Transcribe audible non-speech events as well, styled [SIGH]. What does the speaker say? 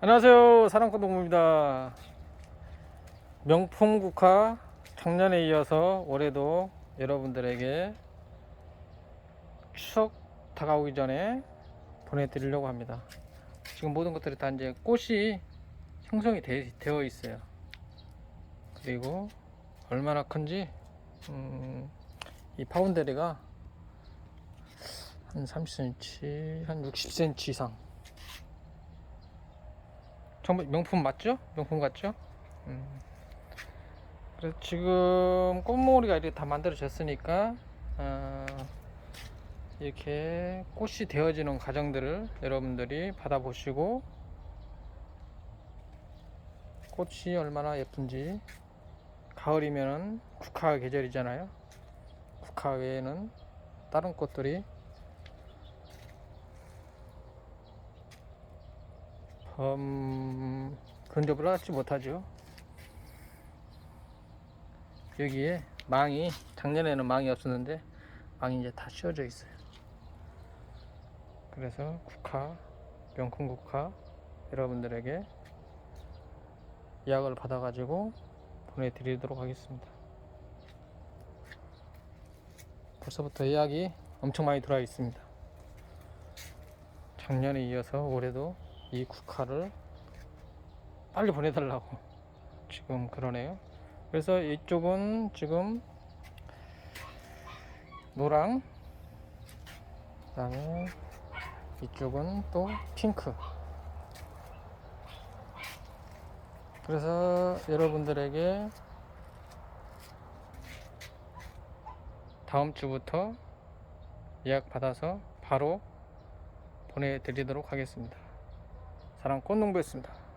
안녕하세요. 사랑꾼 동무입니다. 명품 국화 작년에 이어서 올해도 여러분들에게 추석 다가오기 전에 보내드리려고 합니다. 지금 모든 것들이 다 이제 꽃이 형성이 되, 되어 있어요. 그리고 얼마나 큰지 음, 이 파운데리가 한 30cm 한 60cm 이상 정말 명품 맞죠? 명품 같죠? 음. 그래서 지금 꽃모리가 이렇게 다 만들어졌으니까 어, 이렇게 꽃이 되어지는 과정들을 여러분들이 받아보시고 꽃이 얼마나 예쁜지 가을이면은 국화 계절이잖아요. 국화 외에는 다른 꽃들이 음, 근접을 하지 못하죠. 여기에 망이 작년에는 망이 없었는데 망이 이제 다 씌워져 있어요. 그래서 국화, 명품 국화 여러분들에게 예약을 받아가지고 보내드리도록 하겠습니다. 벌써부터 예약이 엄청 많이 들어와 있습니다. 작년에 이어서 올해도 이 국화를 빨리 보내달라고 [LAUGHS] 지금 그러네요. 그래서 이쪽은 지금 노랑, 그다음에 이쪽은 또 핑크. 그래서 여러분들에게 다음 주부터 예약 받아서 바로 보내드리도록 하겠습니다. 사랑 꽃농부였습니다.